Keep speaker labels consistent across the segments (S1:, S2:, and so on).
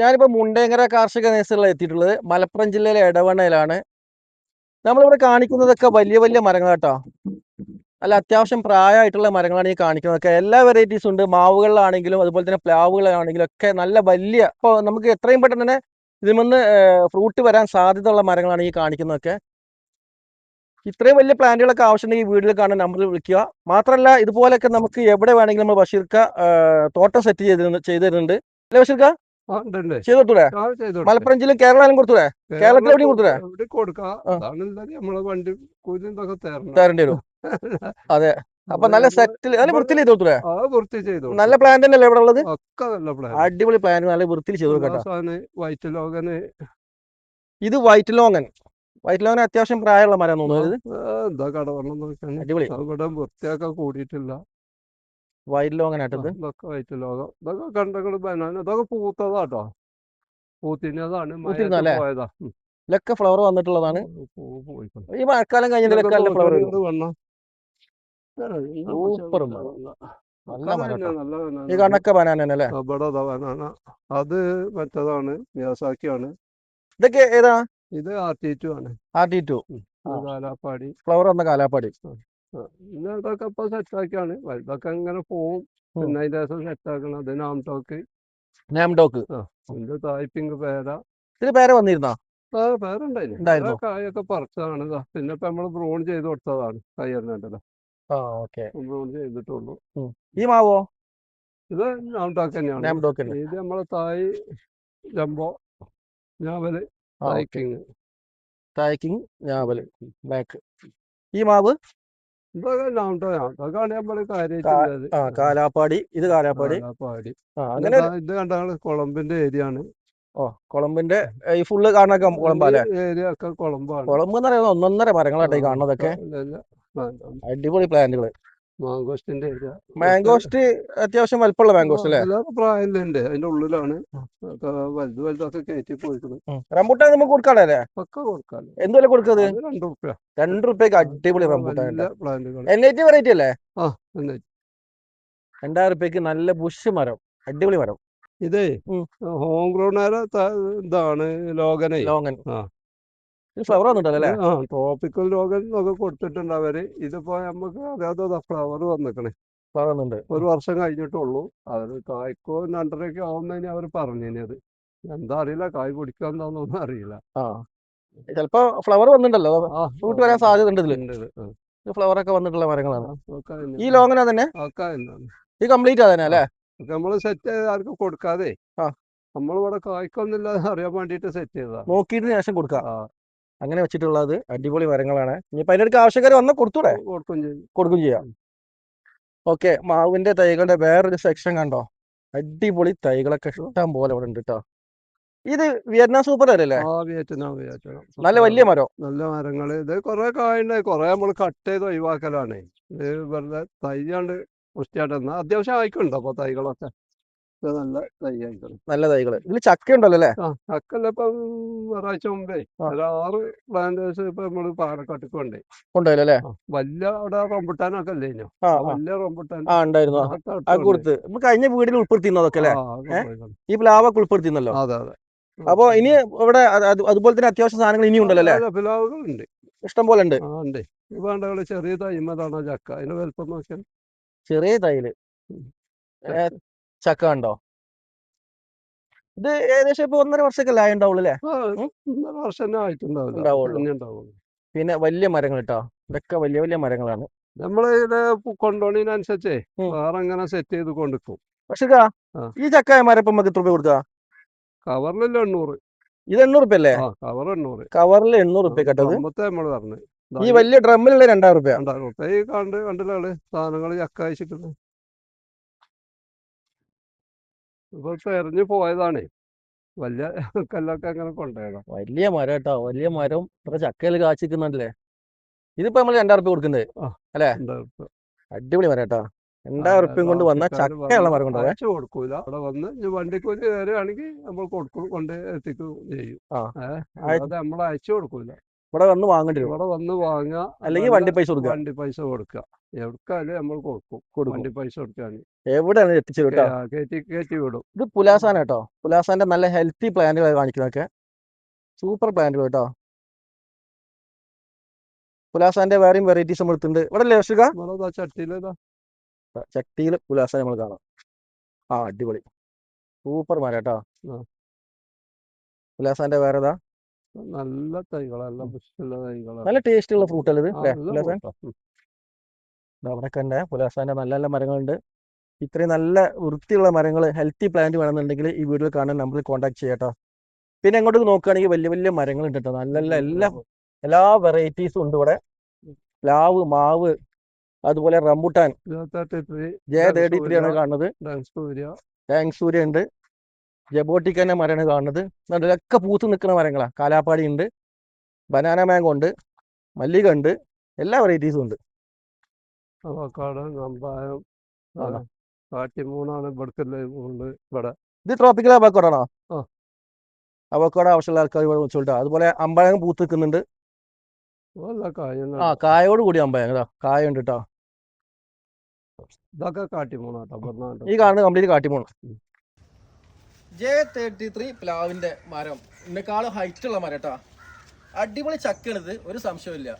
S1: ഞാനിപ്പോ മുണ്ടേങ്കര കാർഷിക നേഴ്സറിലാണ് എത്തിയിട്ടുള്ളത്. മലപ്പുറം ജില്ലയിലെ എടവണ്ണയിലാണ്. നമ്മളിവിടെ കാണിക്കുന്നതൊക്കെ വലിയ വലിയ മരങ്ങളാട്ടോ അല്ല അത്യാവശ്യം പ്രായമായിട്ടുള്ള മരങ്ങളാണ് ഈ കാണിക്കുന്നതൊക്കെ. എല്ലാ വെറൈറ്റീസും ഉണ്ട്. മാവുകളിലാണെങ്കിലും അതുപോലെ തന്നെ പ്ലാവുകളാണെങ്കിലും ഒക്കെ നല്ല വലിയ ഇപ്പോൾ നമുക്ക് എത്രയും പെട്ടെന്ന് തന്നെ ഇതിൽ ഫ്രൂട്ട് വരാൻ സാധ്യതയുള്ള മരങ്ങളാണ് ഈ കാണിക്കുന്നതൊക്കെ. ഇത്രയും വലിയ പ്ലാന്റുകളൊക്കെ ആവശ്യമുണ്ടെങ്കിൽ വീട്ടിൽ കാണാൻ നമ്മൾ വിളിക്കുക. മാത്രമല്ല ഇതുപോലെയൊക്കെ നമുക്ക് എവിടെ വേണമെങ്കിലും നമ്മൾ ബഷീർക്ക തോട്ടം സെറ്റ് ചെയ്ത് ചെയ്തു തരുന്നുണ്ട് അല്ലേ ബഷീർക്ക?
S2: ആ, ഉണ്ട്, ഉണ്ട്.
S1: ചെയ്ത് കൊടുത്തൂടെ
S2: ആ, ചെയ്തു കൊടുക്കാം.
S1: മലപ്പുറം ജില്ല കേരളം കൊടുത്തൂടെ? കേരളത്തിൽ എവിടെയും കൊടുത്തൂടെ?
S2: നമ്മളെ വണ്ടി കൂലി ഇതൊക്കെ തരണം.
S1: തരേണ്ടി വരും. അതെ. അപ്പൊ നല്ല സെറ്റിൽ നല്ല വൃത്തിയിൽ ചെയ്ത് കൊടുത്തൂടെ?
S2: വൃത്തി ചെയ്തു
S1: നല്ല പ്ലാൻ തന്നെയല്ലേ ഇവിടെ ഉള്ളത്? അടിപൊളി പ്ലാൻ നല്ല വൃത്തിയിൽ ചെയ്ത് കൊടുക്കട്ടെ
S2: വൈറ്റ് ലോഗന്.
S1: ഇത് വൈറ്റ് ലോങ്ങൻ വൈറ്റ് ലോങ്ങൻ അത്യാവശ്യം പ്രായമുള്ള മരം തോന്നുന്നത് അടിപൊളി.
S2: വൃത്തിയാക്കാൻ വൃത്തിയൊക്കെ കൂടിയിട്ടില്ല.
S1: വൈറ്റ് ലോങ്ങൻ ആട്ടത്
S2: ഇതൊക്കെ വൈറ്റ് ലോകം. ഇതൊക്കെ കണ്ടകൾ ബനാന ഇതൊക്കെ പൂത്തതാട്ടോ. പൂത്തിനതാണ്
S1: പൂത്തിരുന്നതാ
S2: മഴയത്ത് പോയതാ.
S1: ഇതൊക്കെ ഫ്ലവർ വന്നിട്ടുള്ളതാണ്. ഈ മഴക്കാലം കഴിഞ്ഞിട്ട് ഫ്ലവർ സൂപ്പർ ഈ. കണ്ണൊക്കെ ബനാന. അല്ലേ
S2: അത് മറ്റേതാണ് മിയാസാക്കിയാണ്
S1: ഇതൊക്കെ ഏതാ?
S2: ഇത് ആർ ടി ടു ആണ്.
S1: R T two.
S2: Kalapadi.
S1: Flower വന്ന കാലാപ്പാടി.
S2: പിന്നെ അതൊക്കെ ഇപ്പൊ സെറ്റാക്കിയാണ് വലുതൊക്കെ ഇങ്ങനെ പോവും. പിന്നെ അതിന്റെ ശേഷം സെറ്റാക്കണം അത് നാംടോക്ക്
S1: നാംഡോക്ക്
S2: ഇത് തായ്പിങ് പേര.
S1: ഇതിന് പേര് വന്നിരുന്നോ?
S2: പേരുണ്ടായിരുന്നു? കായൊക്കെ പറിച്ചതാണ്. പിന്നെ ഇപ്പൊ നമ്മൾ ബ്രോൺ ചെയ്ത് കൊടുത്തതാണ്
S1: ഓക്കെ.
S2: ബ്രൂൺ ചെയ്തിട്ടുള്ളൂ.
S1: ഈ മാവോ?
S2: ഇത് നാംടോക്ക് തന്നെയാണ്.
S1: നാംഡോക്ക് തന്നെ.
S2: ഇത് നമ്മളെ തായ് ജംബോ
S1: ഞാവൽ
S2: തായ്ക്കിങ്.
S1: തായ്ക്കിങ് ഞാവൽ ബാക്ക്. ഈ മാവ്?
S2: ഇതൊക്കെ നാംടോ നാംടോക്കാണ് നമ്മൾ കാര്യമായിട്ടുള്ളത്
S1: ആ കാലാപ്പാടി. ഇത് കാലാപ്പാടി? ആ അങ്ങനെ
S2: ഇത് കണ്ടാണ് കൊളംബിന്റെ ഏരിയ ആണ്
S1: ഓ കൊളംബിന്റെ ഈ ഫുള്ള് കാണാൻ കൊളമ്പല്ലേ
S2: ഏരിയ ഒക്കെ
S1: കൊളംബ് എന്ന് പറയുന്നത് ഒന്നൊന്നര മരങ്ങളാട്ടെ ഈ കാണുന്നതൊക്കെ. അടിപൊളി പ്ലാന്റുകൾ
S2: മാങ്കോസ്റ്റിന്റെ
S1: മാങ്കോസ്റ്റ് അത്യാവശ്യം വലിപ്പമുള്ള മാങ്കോസ്റ്റ് അല്ലേ?
S2: പ്രായമുണ്ട്. അതിന്റെ ഉള്ളിലാണ്. വലുത് വലുതൊക്കെ കയറ്റി പോയിക്കുന്നത്.
S1: റംബൂട്ടാൻ നമുക്ക് കൊടുക്കാനല്ലേ
S2: ഒക്കെ കൊടുക്കാൻ
S1: എന്ത് വില കൊടുക്കുന്നത്
S2: രണ്ട് റുപ്യ
S1: രണ്ട് റുപ്യക്ക് അടിപൊളി rambutan N I T variety അല്ലേ?
S2: ആ
S1: രണ്ടായിരം റുപ്യക്ക് നല്ല ബുഷ് മരം. അടിപൊളി മരം.
S2: ഇതേ ഹോം ഗ്രൗണ്ട് ഇതാണ് ലോകനെ
S1: ലോകൻ
S2: ആ.
S1: ഫ്ലവർ വന്നിട്ടല്ലേ? ടോപ്പിക്കൽ
S2: ആ ട്രോപ്പിക്കൽ ഒക്കെ കൊടുത്തിട്ടുണ്ട് അവർ. ഇതിപ്പോ നമുക്ക് അതാ ഫ്ലവർ വന്നിക്കണേ.
S1: പറയുന്നുണ്ട്
S2: ഒരു വർഷം കഴിഞ്ഞിട്ടുള്ളൂ. അവർ കായ്ക്കോ രണ്ടരയൊക്കെ ആവുന്നതിന് അവർ പറഞ്ഞത് അത്. എന്താ അറിയില്ല കായ് പിടിക്കാൻ എന്താന്നൊന്നും അറിയില്ല.
S1: ആ. ചിലപ്പോ ഫ്ലവർ വന്നിട്ടുണ്ടല്ലോ
S2: ആ
S1: ഫ്രൂട്ട് വരാൻ സാധ്യത ഉണ്ട്
S2: ഇതിൽ. ആ.
S1: ഫ്ലവർ ഒക്കെ വന്നിട്ടുള്ള മരങ്ങളാണ്.
S2: ആ.
S1: ഈ ലോങ്ങന തന്നെ. ഈ കംപ്ലീറ്റ് അതന്നെ അല്ലേ?
S2: അല്ലെ നമ്മൾ സെറ്റ് ചെയ്ത് ആർക്കും കൊടുക്കാതെ.
S1: ആ.
S2: നമ്മളിവിടെ കായ്ക്കൊന്നില്ല അറിയാൻ വേണ്ടിട്ട് സെറ്റ് ചെയ്താ
S1: നോക്കിയിട്ട് ശേഷം കൊടുക്കാം.
S2: ആ,
S1: അങ്ങനെ വെച്ചിട്ടുള്ളത് അടിപൊളി മരങ്ങളാണ്. ഇനിയിപ്പോ അതിനടുക്ക് ആവശ്യക്കാർ വന്നാൽ കൊടുത്തൂടെ?
S2: കൊടുക്കും ചെയ്യും.
S1: കൊടുക്കും ചെയ്യാം. ഓക്കെ മാവിന്റെ തൈകളുടെ വേറൊരു സെക്ഷൻ കണ്ടോ? അടിപൊളി തൈകളൊക്കെ ഇഷ്ടം പോലെ ഇവിടെ ഉണ്ട് കേട്ടോ ഇത് വിയറ്റ്നാം സൂപ്പർ അല്ലേ? നല്ല വലിയ മരം?
S2: നല്ല മരങ്ങൾ. ഇത് കൊറേ കായുണ്ടായി കൊറേ നമ്മൾ കട്ട് ചെയ്ത് ഒഴിവാക്കലാണ്. ഇത് വെറുതെ തൈയാണ്ട് എന്നാ അത്യാവശ്യം ആയിക്കുണ്ടോ അപ്പൊ തൈകളൊക്കെ. നല്ല
S1: തൈകൾ ഇതിൽ ചക്ക ഉണ്ടല്ലോ അല്ലേ
S2: ചക്ക ഇപ്പം ഒരാഴ്ച മുമ്പേ. ഒരു ആറ് പ്ലാന്റേഴ്സ് ഇപ്പൊ നമ്മൾ പാലക്കാട്ടിക്ക് കൊണ്ടേ
S1: കൊണ്ടുപോയല്ലോ അല്ലേ
S2: വലിയ അവിടെ റംബുട്ടാനൊക്കെ അല്ലേ ഇനോ വലിയ റംബുട്ടാൻ
S1: ആ ഉണ്ടായിരുന്നു. കൊടുത്ത്. കഴിഞ്ഞ വീടിൽ
S2: ഉൾപ്പെടുത്തിയിരുന്നു അതൊക്കെ അല്ലേ.
S1: ഈ പ്ലാവൊക്കെ ഉൾപ്പെടുത്തിയിരുന്നല്ലോ
S2: അതെ അതെ.
S1: അപ്പൊ ഇനി ഇവിടെ അത് അത് അതുപോലെ തന്നെ അത്യാവശ്യം സാധനങ്ങൾ ഇനിയും ഉണ്ടല്ലോ അല്ലേ?
S2: പ്ലാവുകൾ ഉണ്ട്
S1: ഇഷ്ടം പോലെ ഉണ്ട്.
S2: ആ ഉണ്ട്. ചെറിയ തൈമതാണ് ചക്ക. അതിന്റെ വലുപ്പം നോക്കിയാൽ
S1: ചെറിയ തൈൽ. ചക്ക കണ്ടോ? ഇത് ഏകദേശം ഇപ്പൊ ഒന്നര വർഷമൊക്കെ ആയി ഉണ്ടാവുള്ളൂ അല്ലേ
S2: വർഷം
S1: പിന്നെ വലിയ മരങ്ങൾ കേട്ടോ ഇതൊക്കെ വലിയ വലിയ മരങ്ങളാണ്.
S2: നമ്മൾ ഇത് കൊണ്ടോണതിനനുസരിച്ചേ
S1: ഉം.
S2: വേറെ അങ്ങനെ സെറ്റ് ചെയ്ത് കൊണ്ടുക്കും.
S1: പക്ഷേ ഈ ചക്ക മരം ഇപ്പൊ നമുക്ക് എത്ര രൂപ കൊടുക്കുക
S2: കവറിലല്ല എണ്ണൂറ്.
S1: ഇത് എണ്ണൂറ് റുപ്യ അല്ലേ
S2: കവർ എണ്ണൂറ്.
S1: കവറിൽ എണ്ണൂറ് റുപ്യ കേട്ടത്.
S2: നമ്മൾ പറഞ്ഞു.
S1: ഈ വലിയ ഡ്രമ്മിലുള്ള രണ്ടായിരം റുപ്യ
S2: രണ്ടായിരം റുപ്യ ഈ കണ്ട് കണ്ടില്ലാണ് സാധനങ്ങൾ ചക്ക അയച്ചിട്ടുണ്ട് ഇപ്പൊ എറിഞ്ഞു പോയതാണ്. വലിയ കല്ലൊക്കെ അങ്ങനെ കൊണ്ടുപോയതാ
S1: വലിയ മരം കേട്ടോ വലിയ മരം. ഇത്ര ചക്കയിൽ കാച്ചിക്കുന്നുണ്ടല്ലേ ഇതിപ്പോ നമ്മൾ രണ്ടായിരം റുപ്യ കൊടുക്കുന്നത്
S2: റുപ്യ.
S1: അടിപൊളി മരം കേട്ടോ രണ്ടായിരം റുപ്യം കൊണ്ട് വന്ന ചക്കയുള്ള മരം കൊണ്ടുപോകെ
S2: അയച്ചു കൊടുക്കൂല. അവിടെ വന്ന് ഇനി വണ്ടിക്കൂലി വരികയാണെങ്കിൽ നമ്മൾ കൊടുക്കും കൊണ്ട് എത്തിക്കും ചെയ്യും.
S1: ആ.
S2: ഏഹ് നമ്മൾ അയച്ചു കൊടുക്കൂല.
S1: ഇവിടെ വന്ന് വാങ്ങേണ്ടി വരും.
S2: ഇവിടെ വന്ന് വാങ്ങുക
S1: അല്ലെങ്കിൽ വണ്ടി പൈസ കൊടുക്കുക.
S2: വണ്ടി പൈസ കൊടുക്കുക. എവിടെക്കാലും നമ്മൾ കൊടുക്കും.
S1: കൊടുക്കും.
S2: വണ്ടി പൈസ കൊടുക്കാൻ.
S1: എവിടെയാണ് എത്തിച്ചു കേട്ടോ?
S2: കയറ്റി കയറ്റി വിടും.
S1: ഇത് പുലാസാന കേട്ടോ. പുലാസാന്റെ നല്ല ഹെൽത്തി പ്ലാന്റുകൾ കാണിക്കുന്നതൊക്കെ. സൂപ്പർ പ്ലാന്റുകൾ കേട്ടോ. പുലാസാന്റെ വേറെയും വെറൈറ്റീസ് നമ്മൾ എടുത്തിട്ടുണ്ട് ഇവിടെ അല്ലേ
S2: അശുക ചട്ടിയിൽ
S1: ചട്ടിയിൽ പുലാസ നമ്മൾ കാണാം. ആ അടിപൊളി. സൂപ്പർ മരം കേട്ടോ. പുലാസാന്റെ വേറെ ഏതാ
S2: നല്ല തൈകളാ നല്ല തൈകളാ.
S1: നല്ല ടേസ്റ്റ് ഉള്ള ഫ്രൂട്ട് അല്ലേ? ഇത്
S2: നല്ല.
S1: അവിടെ തന്നെ പുലാസാന്റെ നല്ല നല്ല മരങ്ങളുണ്ട്. ഇത്രയും നല്ല വൃത്തിയുള്ള മരങ്ങൾ ഹെൽത്തി പ്ലാന്റ് വേണമെന്നുണ്ടെങ്കിൽ ഈ വീട്ടിൽ കാണാൻ നമ്പറിൽ കോൺടാക്ട് ചെയ്യട്ടോ പിന്നെ അങ്ങോട്ട് നോക്കുകയാണെങ്കിൽ വലിയ വലിയ മരങ്ങളുണ്ട് കേട്ടോ. നല്ല നല്ല എല്ലാ എല്ലാ വെറൈറ്റീസും ഉണ്ട് ഇവിടെ. പ്ലാവ് മാവ് അതുപോലെ റംബുട്ടാൻ.
S2: ജയ
S1: ജെ തേർട്ടി ത്രീ ആണ് കാണുന്നത്.
S2: താങ്ക്സ് സൂര്യ
S1: ഉണ്ട് ജബോട്ടിക്കന്നെ മരമാണ് കാണുന്നത്. നല്ല ഇതൊക്കെ പൂത്ത് നിൽക്കുന്ന മരങ്ങളാണ് കാലാപ്പാടി ഉണ്ട് ബനാന മാങ്കോ ഉണ്ട് മല്ലിക ഉണ്ട് എല്ലാ വെറൈറ്റീസും ഉണ്ട്.
S2: അവക്കാടോ ഇവിടുത്തെ ഇവിടെ.
S1: ഇത് ട്രോപ്പിക്കൽ അവക്കോടാണോ. അവക്കോട ആവശ്യമുള്ള ആൾക്കാർ ഇവിടെ വെച്ചോട്ടാ അതുപോലെ അമ്പഴം പൂത്ത് നിൽക്കുന്നുണ്ട്. ആ കായോട് കൂടി അമ്പഴം കേട്ടോ. കായ ഉണ്ട് കേട്ടോ.
S2: ഇതൊക്കെ.
S1: ഈ കാണുന്നത് കംപ്ലീറ്റ് കാട്ടിമോണ് ജെ തേർട്ടി ത്രീ പ്ലാവിന്റെ മരം. ഹൈറ്റ് ഉള്ള മരം കേട്ടോ അടിപൊളി ചക്കയാണ് ഇത്. ഒരു സംശയമില്ല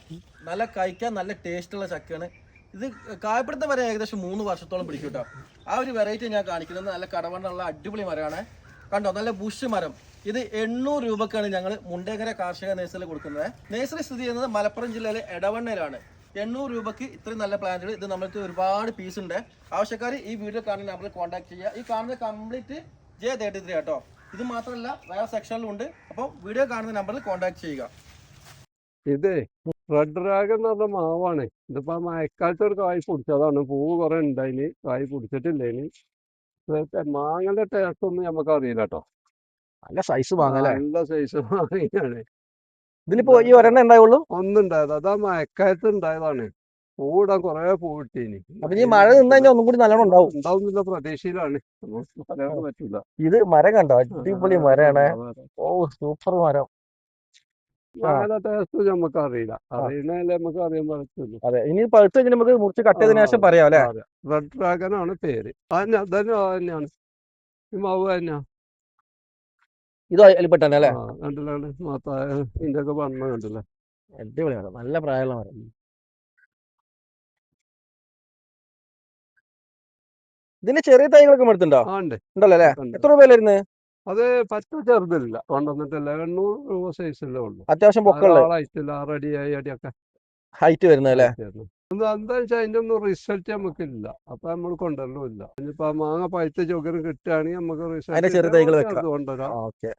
S1: നല്ല കഴിക്കാൻ നല്ല ടേസ്റ്റ് ഉള്ള ചക്കയാണ്. ഇത് കായപ്പെടുത്ത മരം ഏകദേശം മൂന്ന് വർഷത്തോളം പിടിക്കും കേട്ടോ ആ ഒരു വെറൈറ്റി ഞാൻ കാണിക്കുന്നത്. നല്ല കടവണ്ണുള്ള അടിപൊളി മരമാണ്. കണ്ടോ? നല്ല ബുഷ് മരം. ഇത് എണ്ണൂറ് രൂപക്കാണ് ഞങ്ങൾ മുണ്ടേങ്കര കാർഷിക നേഴ്സറിയിൽ കൊടുക്കുന്നത്. നേഴ്സറി സ്ഥിതി ചെയ്യുന്നത് മലപ്പുറം ജില്ലയിലെ എടവണ്ണയിലാണ്. എണ്ണൂറ് രൂപക്ക് ഇത്രയും നല്ല പ്ലാന്റുകൾ ഇത് നമ്മൾക്ക് ഒരുപാട് പീസ് ഉണ്ട്. ആവശ്യക്കാർ ഈ വീഡിയോ കാണുന്ന നമ്പറിൽ കോൺടാക്ട് ചെയ്യുക. ഈ കാണുന്ന കംപ്ലീറ്റ് ജെ തേർട്ടി ത്രീ കേട്ടോ ഇത് മാത്രമല്ല വേറെ സെക്ഷനിലും ഉണ്ട്. അപ്പോൾ വീഡിയോ കാണുന്ന നമ്പറിൽ കോൺടാക്ട് ചെയ്യുക.
S2: ഇതേ റെഡ് ഡ്രാഗൺ എന്ന് പറഞ്ഞ മാവാണ്. ഇതിപ്പോ മഴക്കാലത്ത് ഒരു കായ് പിടിച്ചതാണ് പൂവ് കുറെ ഉണ്ടായിന്. കായ് പിടിച്ചിട്ടില്ലേന് മാങ്ങന്റെ മാങ്ങയുടെ ടേസ്റ്റ് ഒന്നും നമുക്ക് അറിയില്ല കേട്ടോ
S1: നല്ല സൈസ്
S2: നല്ല സൈസ് മാങ്ങയാണ്.
S1: ഇതിലിപ്പോ ഈ ഒരെണ്ണം ഉണ്ടായുള്ളൂ
S2: ഒന്നുണ്ടായത്. അതാ മഴക്കാലത്ത് ഉണ്ടായതാണ്. പൂവിടാൻ കൊറേ പൂവിട്ടീനി.
S1: അപ്പൊ ഈ മഴ നിന്ന് കഴിഞ്ഞാൽ ഒന്നും കൂടി നല്ലോണം ഉണ്ടാവും.
S2: ഉണ്ടാവുന്നില്ല പ്രതീക്ഷയിലാണ്. പറയാൻ പറ്റൂല.
S1: ഇത് മരം കണ്ടോ? അടിപൊളി മരാണ്. ഓ സൂപ്പർ മരം.
S2: മാങ്ങയുടെ ടേസ്റ്റ് നമുക്ക് അറിയില്ല. അറിയുന്നതല്ലേ നമുക്ക് അറിയാൻ പറ്റുള്ളൂ
S1: അതെ ഇനി പഴുത്ത് കഴിഞ്ഞാൽ നമുക്ക് മുറിച്ച് കട്ട് ചെയ്തതിനു ശേഷം പറയാം അല്ലെ?
S2: റെഡ് ഡ്രാഗൺ ആണ് പേര്. അതന്നെ അതന്നെ തന്നെയാണ്. ഈ മാവ് തന്നെയാ.
S1: ഇത് അതിൽപ്പെട്ട അല്ലേ?
S2: ആ, കണ്ടില്ലേ? കണ്ടില്ലേ? മാത്തായ ഇതിന്റെ ഒക്കെ വണ്ണം കണ്ടില്ലേ?
S1: അടിപൊളി മരം. നല്ല പ്രായമുള്ള മരം. ഇതിന്റെ ചെറിയ തൈകളൊക്കെ എടുത്തുണ്ടോ ഉണ്ടല്ലോ അല്ലേ. എത്ര
S2: അത് പറ്റ ചെറുതില്ല. കൊണ്ടുവന്നിട്ടില്ല. എണ്ണൂറ് രൂപ ഉള്ളൂ.
S1: അത്യാവശ്യം പൊക്കമുള്ള.
S2: അടിയൊക്കെ.
S1: ഹൈറ്റ് വരുന്നത് അല്ലേ?
S2: ആയിട്ടായിരുന്നു. എന്താ വെച്ചാൽ അതിന്റെ ഒന്നും റിസൾട്ട് നമുക്കില്ല. അപ്പൊ നമ്മൾ കൊണ്ടുവരലുമില്ല ഇനിയിപ്പോ മാങ്ങ പഴുത്ത ചുകരം കിട്ടുകയാണെങ്കിൽ നമുക്ക്
S1: റിസൾട്ട്.
S2: കൊണ്ടുവരാം.
S1: ഓക്കെ.